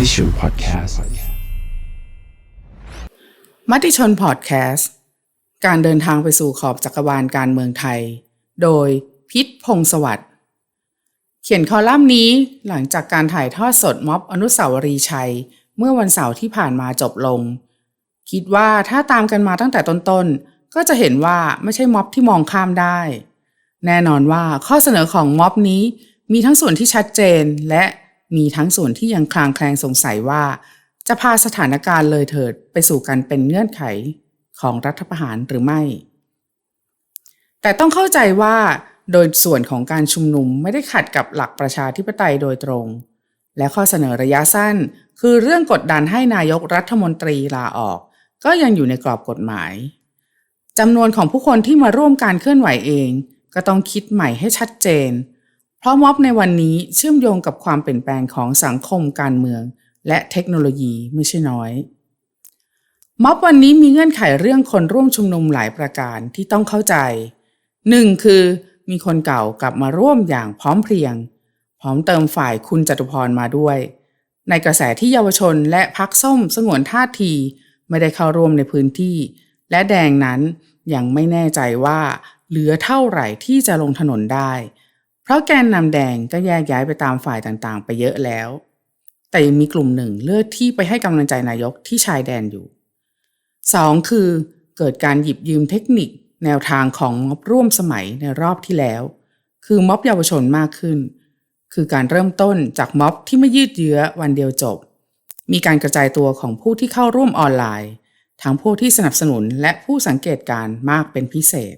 มติชนพอดแคสต์มติชนพอดแคสต์การเดินทางไปสู่ขอบจักรวาลการเมืองไทย โดยพิษพงศวัสดิ์เขียนคอลัมน์นี้หลังจากการถ่ายทอดสดม็อบอนุสาวรีย์ชัย เมื่อวันเสาร์ที่ผ่านมาจบลง คิดว่าถ้าตามกันมาตั้งแต่ต้นๆ ก็จะเห็นว่าไม่ใช่ม็อบที่มองข้ามได้ แน่นอนว่าข้อเสนอของม็อบนี้มีทั้งส่วนที่ชัดเจนและ มีทั้งส่วนที่ยังคลางแคลงสงสัยว่า จะพาสถานการณ์เลยเถิดไปสู่การเป็นเงื่อนไขของรัฐประหารหรือไม่ แต่ต้องเข้าใจว่า โดยส่วนของการชุมนุมไม่ได้ขัดกับหลักประชาธิปไตยโดยตรง และข้อเสนอระยะสั้น คือเรื่องกดดันให้นายกรัฐมนตรีลาออก ก็ยังอยู่ในกรอบกฎหมายจำนวนของผู้คนที่มาร่วมการเคลื่อนไหวเอง ก็ต้องคิดใหม่ให้ชัดเจน เพราะม็อบในวันนี้เชื่อมโยงกับความเปลี่ยนแปลงของสังคมการเมือง และเทคโนโลยีไม่ใช่น้อย ม็อบวันนี้มีเงื่อนไขเรื่องคนร่วมชุมนุมหลายประการที่ต้องเข้าใจหนึ่งคือมีคนเก่ากลับมาร่วมอย่างพร้อมเพรียง พร้อมเติมฝ่ายคุณจตุพรมาด้วย ในกระแสที่เยาวชนและพักส้มสงวนท่าทีไม่ได้เข้าร่วมในพื้นที่ และแดงนั้นยังไม่แน่ใจว่าเหลือเท่าไหร่ที่จะลงถนนได้ ราะแกนนำแดงก็แยกย้ายไปตามฝ่ายต่างๆ ไปเยอะแล้ว แต่ยังมีกลุ่มหนึ่งเลือกที่ไปให้กำลังใจนายกที่ชายแดนอยู่ 2. คือเกิดการหยิบยืมเทคนิค แนวทางของม็อบร่วมสมัยในรอบที่แล้ว คือม็อบเยาวชนมากขึ้น คือการเริ่มต้นจากม็อบที่ไม่ยืดเยื้อวันเดียวจบ มีการกระจายตัวของผู้ที่เข้าร่วมออนไลน์ ทั้งผู้ที่สนับสนุนและผู้สังเกตการมากเป็นพิเศษ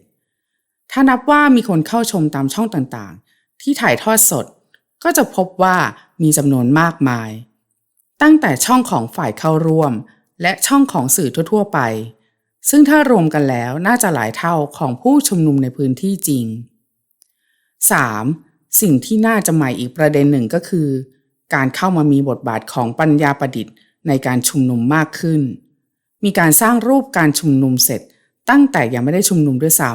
ถ้านับว่ามีคนเข้าชมตามช่องต่างๆ ที่ถ่ายทอดสด ก็จะพบว่ามีจำนวนมากมาย ตั้งแต่ช่องของฝ่ายเข้าร่วม และช่องของสื่อทั่ว ๆ ไป ซึ่งถ้ารวมกันแล้วน่าจะหลายเท่าของผู้ชุมนุมในพื้นที่จริง 3. สิ่งที่น่าจะใหม่อีกประเด็นหนึ่งก็คือ การเข้ามามีบทบาทของปัญญาประดิษฐ์ในการชุมนุมมากขึ้น มีการสร้างรูปการชุมนุมเสร็จ ตั้งแต่ยังไม่ได้ชุมนุมด้วยซ้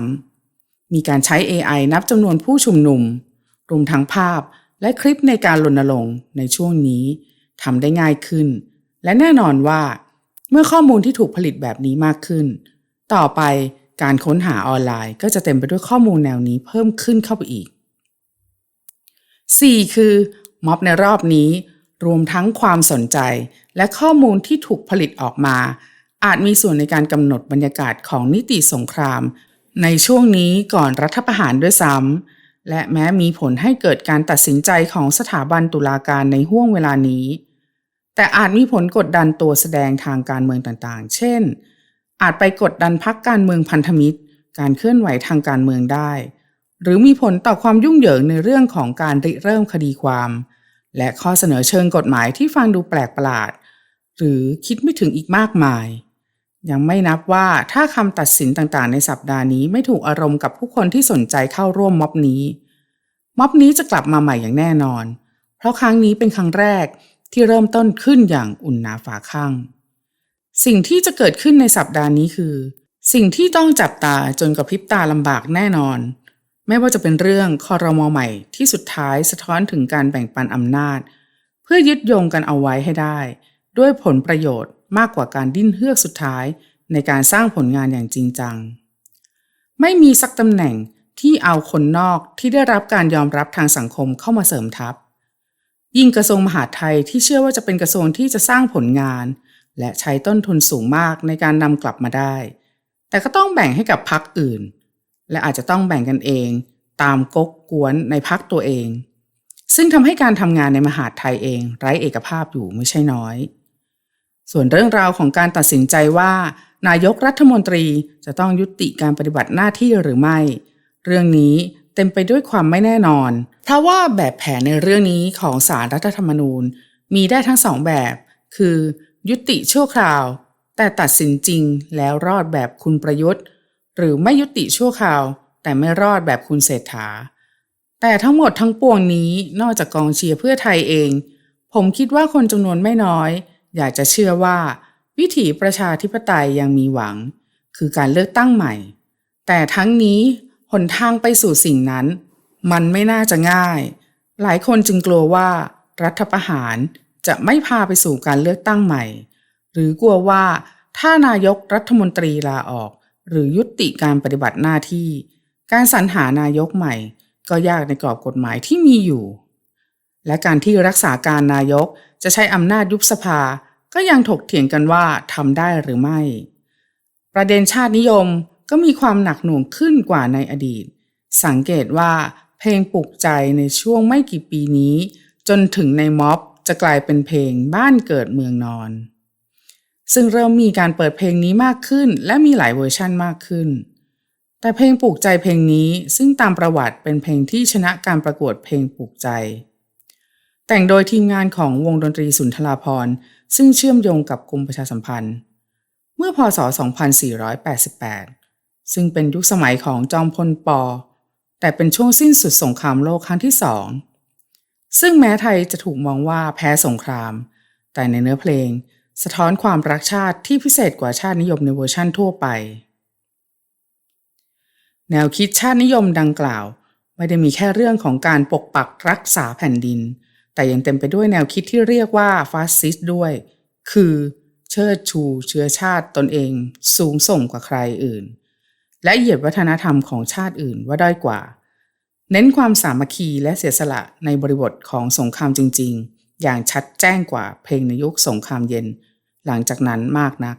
ำมีการใช้ AI นับจำนวนผู้ชุมนุม รวมทั้งภาพและคลิปในการรณรงค์ในช่วงนี้ทำได้ง่ายขึ้น และแน่นอนว่า เมื่อข้อมูลที่ถูกผลิตแบบนี้มากขึ้น ต่อไปการค้นหาออนไลน์ก็จะเต็มไปด้วยข้อมูลแนวนี้เพิ่มขึ้นเข้าไปอีก 4. คือม็อบในรอบนี้ รวมทั้งความสนใจและข้อมูลที่ถูกผลิตออกมา อาจมีส่วนในการกำหนดบรรยากาศของนิติสงคราม ในช่วงนี้ก่อนรัฐประหารด้วยซ้ำ และแม้มีผลให้เกิดการตัดสินใจของสถาบันตุลาการในห่วงเวลานี้ แต่อาจมีผลกดดันตัวแสดงทางการเมืองต่างๆ เช่น อาจไปกดดันพักการเมืองพันธมิตร การเคลื่อนไหวทางการเมืองได้ หรือมีผลต่อความยุ่งเหยิงในเรื่องของการริเริ่มคดีความ และข้อเสนอเชิงกฎหมายที่ฟังดูแปลกประหลาด หรือคิดไม่ถึงอีกมากมาย ยังไม่นับว่าถ้าคำตัดสินต่างๆ ในสัปดาห์นี้ไม่ถูกอารมณ์กับผู้คนที่สนใจเข้าร่วมม็อบนี้ ม็อบนี้จะกลับมาใหม่อย่างแน่นอน เพราะครั้งนี้เป็นครั้งแรกที่เริ่มต้นขึ้นอย่างอุ่นหนาฝาข้างสิ่งที่จะเกิดขึ้นในสัปดาห์นี้คือ สิ่งที่ต้องจับตาจนกระพริบตาลำบากแน่นอน ไม่ว่าจะเป็นเรื่องคอรมอใหม่ที่สุดท้ายสะท้อนถึงการแบ่งปันอำนาจ เพื่อยึดโยงกันเอาไว้ให้ได้ ด้วยผลประโยชน์ มากกว่าการดิ้นเฮือกสุดท้ายในการสร้างผลงานอย่างจริงจัง ไม่มีสักตำแหน่งที่เอาคนนอกที่ได้รับการยอมรับทางสังคมเข้ามาเสริมทัพ ยิ่งกระทรวงมหาดไทยที่เชื่อว่าจะเป็นกระทรวงที่จะสร้างผลงาน และใช้ต้นทุนสูงมากในการนำกลับมาได้ แต่ก็ต้องแบ่งให้กับพักอื่น และอาจจะต้องแบ่งกันเอง ตามก๊กกวนในพักตัวเอง ซึ่งทำให้การทำงานในมหาดไทยเองไร้เอกภาพอยู่ไม่ใช่น้อย ส่วนเรื่องราวของการตัดสินใจว่า นายกรัฐมนตรีจะต้องยุติการปฏิบัติหน้าที่หรือไม่ เรื่องนี้เต็มไปด้วยความไม่แน่นอน เพราะว่าแบบแผนในเรื่องนี้ของสารรัฐธรรมนูญ มีได้ทั้งสองแบบ คือ ยุติชั่วคราว แต่ตัดสินจริงแล้วรอดแบบคุณประยุทธ์ หรือไม่ยุติชั่วคราว แต่ไม่รอดแบบคุณเศรษฐา แต่ทั้งหมดทั้งปวงนี้นอกจากกองเชียร์เพื่อไทยเอง ผมคิดว่าคนจำนวนไม่น้อย อยากจะเชื่อว่า วิถีประชาธิปไตยยังมีหวัง คือการเลือกตั้งใหม่ แต่ทั้งนี้หนทางไปสู่สิ่งนั้น มันไม่น่าจะง่าย หลายคนจึงกลัวว่า รัฐประหารจะไม่พาไปสู่การเลือกตั้งใหม่ หรือกลัวว่าถ้านายกรัฐมนตรีลาออก หรือยุติการปฏิบัติหน้าที่ การสรรหานายกใหม่ ก็ยากในกรอบกฎหมายที่มีอยู่ และการที่รักษาการนายกจะใช้อำนาจยุบสภา ก็ยังถกเถียงกันว่าทำได้หรือไม่ ประเด็นชาตินิยมก็มีความหนักหน่วงขึ้นกว่าในอดีต สังเกตว่าเพลงปลุกใจในช่วงไม่กี่ปีนี้ จนถึงในม็อบจะกลายเป็นเพลงบ้านเกิดเมืองนอน ซึ่งเริ่มมีการเปิดเพลงนี้มากขึ้น และมีหลายเวอร์ชั่นมากขึ้น แต่เพลงปลุกใจเพลงนี้ซึ่งตามประวัติเป็นเพลงที่ชนะการประกวดเพลงปลุกใจ แต่งโดยทีมงานของวงดนตรีสุนทราพรซึ่งเชื่อมโยงกับกรมประชาสัมพันธ์ เมื่อพศ 2488 ซึ่งเป็นยุคสมัยของจอมพลปแต่เป็นช่วงสิ้นสุดสงครามโลกครั้งที่สองซึ่งแม้ไทยจะถูกมองว่าแพ้สงคราม แต่ในเนื้อเพลง สะท้อนความรักชาติที่พิเศษกว่าชาตินิยมในเวอร์ชั่นทั่วไป แนวคิดชาตินิยมดังกล่าว ไม่ได้มีแค่เรื่องของการปกปักรักษาแผ่นดิน แต่ยังเต็มไปด้วยแนวคิดที่เรียกว่าฟาสซิสต์ด้วย คือเชิดชูเชื้อชาติตนเอง สูงส่งกว่าใครอื่น และเหยียดวัฒนธรรมของชาติอื่นว่าด้อยกว่า เน้นความสามัคคีและเสียสละในบริบทของสงครามจริง ๆ อย่างชัดแจ้งกว่าเพลงในยุคสงครามเย็น หลังจากนั้นมากนัก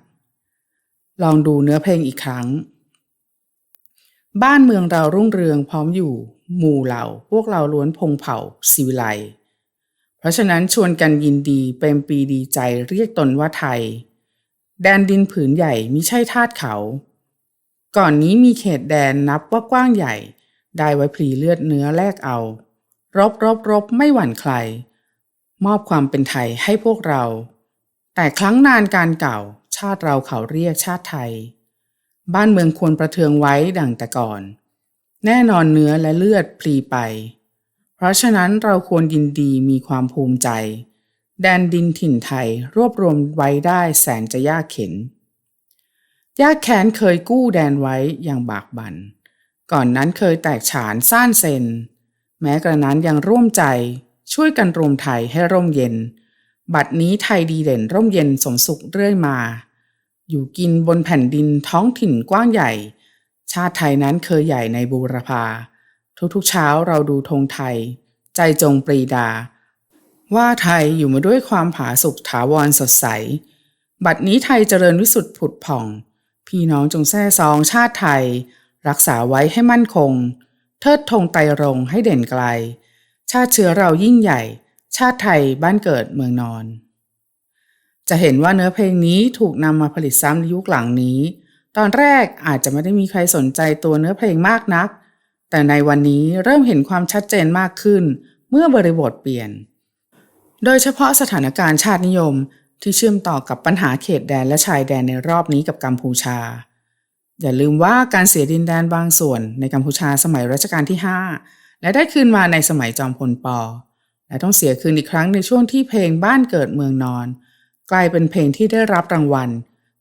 ลองดูเนื้อเพลงอีกครั้ง บ้านเมืองเรารุ่งเรืองพร้อมอยู่ หมู่เหล่าพวกเราล้วนพงเผ่าศิวิไล เพราะฉะนั้นชวนกันยินดีเป็นปีดีใจเรียกตนว่าไทย แดนดินผืนใหญ่มิใช่ทาดเขา ก่อนนี้มีเขตแดนนับว่ากว้างใหญ่ ได้ไว้พลีเลือดเนื้อแลกเอา รบรบรบไม่หวั่นใคร มอบความเป็นไทยให้พวกเรา แต่ครั้งนานการเก่า ชาติเราเขาเรียกชาติไทย บ้านเมืองควรประเทืองไว้ดังแต่ก่อน แน่นอนเนื้อและเลือดพลีไป เพราะฉะนั้นเราควรยินดีมีความภูมิใจ แดนดินถิ่นไทยรวบรวมไว้ได้แสนจะยากเข็น ยากแค้นเคยกู้แดนไว้อย่างบากบัน่น ก่อนนั้นเคยแตกฉานซ่านเซน แม้กระนั้นยังร่วมใจช่วยกันรวมไทยให้ร่มเย็น บัดนี้ไทยดีเด่นร่มเย็นสมสุขเรื่อยมา อยู่กินบนแผ่นดินท้องถิ่นกว้างใหญ่ ชาติไทยนั้นเคยใหญ่ในบูรพา ทุกๆเช้าเราดูธงไทย ใจจงปรีดา ว่าไทยอยู่มาด้วยความผาสุกถาวรสดใส บัดนี้ไทยเจริญวิสุทธิผุดผ่อง พี่น้องจงแท้ซองชาติไทย รักษาไว้ให้มั่นคง เทิดธงไตรรงให้เด่นไกล ชาติเชื้อเรายิ่งใหญ่ ชาติไทยบ้านเกิดเมืองนอน จะเห็นว่าเนื้อเพลงนี้ถูกนำมาผลิตซ้ำในยุคหลังนี้ ตอนแรกอาจจะไม่ได้มีใครสนใจตัวเนื้อเพลงมากนัก แต่ในวันนี้เริ่มเห็นความชัดเจนมากขึ้น เมื่อบริบทเปลี่ยน โดยเฉพาะสถานการณ์ชาตินิยมที่เชื่อมต่อกับปัญหาเขตแดนและชายแดนในรอบนี้กับกัมพูชา อย่าลืมว่าการเสียดินแดนบางส่วนในกัมพูชาสมัยรัชกาลที่ 5 และได้คืนมาในสมัยจอมพลปอและต้องเสียคืนอีกครั้งในช่วงที่เพลงบ้านเกิดเมืองนอน กลายเป็นเพลงที่ได้รับรางวัล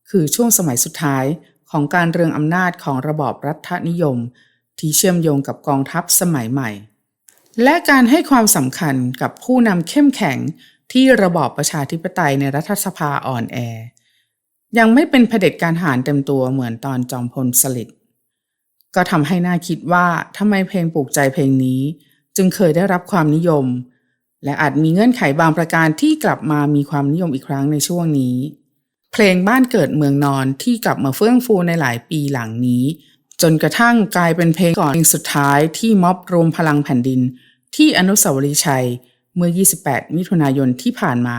คือช่วงสมัยสุดท้ายของการเรืองอำนาจของระบอบรัฐนิยม ที่เชื่อมโยงกับกองทัพสมัยใหม่ และการให้ความสำคัญกับผู้นำเข้มแข็งที่ระบอบประชาธิปไตยในรัฐสภาอ่อนแอ ยังไม่เป็นเผด็จการหารเต็มตัวเหมือนตอนจอมพลสฤษดิ์ก็ทำให้น่าคิดว่าทำไมเพลงปลูกใจเพลงนี้ จึงเคยได้รับความนิยม และอาจมีเงื่อนไขบางประการที่กลับมามีความนิยมอีกครั้งในช่วงนี้ เพลงบ้านเกิดเมืองนอนที่กลับมาเฟื่องฟูในหลายปีหลังนี้ จนกระทั่งกลายเป็นเพลงก่อนเพลงสุดท้ายที่ม็อบรวมพลังแผ่นดิน ที่อนุสาวรีย์ชัยเมื่อ 28 มิถุนายนที่ผ่านมา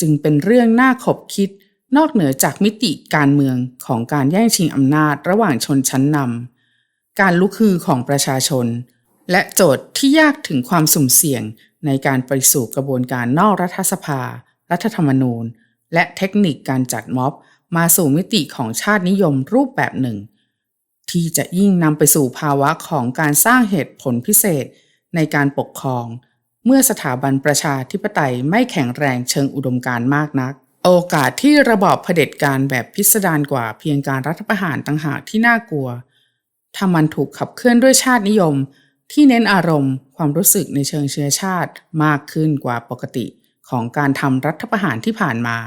จึงเป็นเรื่องน่าขบคิดนอกเหนือจากมิติการเมืองของการแย่งชิงอำนาจระหว่างชนชั้นนำการลุกฮือของประชาชน และโจทย์ที่ยากถึงความสุ่มเสี่ยงในการไปสู่กระบวนการนอกรัฐสภา รัฐธรรมนูญ และเทคนิคการจัดม็อบ มาสู่มิติของชาตินิยมรูปแบบหนึ่ง ที่จะยิ่งนำไปสู่ภาวะของการสร้างเหตุผลพิเศษในการปกครอง เมื่อสถาบันประชาธิปไตยไม่แข็งแรงเชิงอุดมการมากนัก โอกาสที่ระบอบเผด็จการแบบพิสดารกว่าเพียงการรัฐประหารต่างหากที่น่ากลัว ถ้ามันถูกขับเคลื่อนด้วยชาตินิยม ที่เน้นอารมณ์ ความรู้สึกในเชิงเชื้อชาติมากขึ้นกว่าปกติของการทำรัฐประหารที่ผ่านมา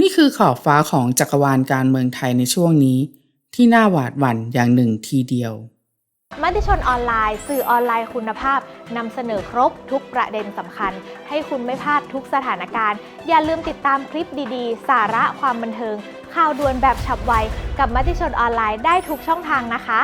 นี่คือขอบฟ้าของจักรวาลการเมืองไทยในช่วงนี้ ที่น่าหวาดหวั่นอย่างหนึ่งทีเดียวมติชนออนไลน์ สื่อออนไลน์คุณภาพนำเสนอครบทุกประเด็นสำคัญ ให้คุณไม่พลาดทุกสถานการณ์ อย่าลืมติดตามคลิปดีๆ สาระความบันเทิง ข่าวด่วนแบบฉับไว กับมติชนออนไลน์ได้ทุกช่องทางนะคะ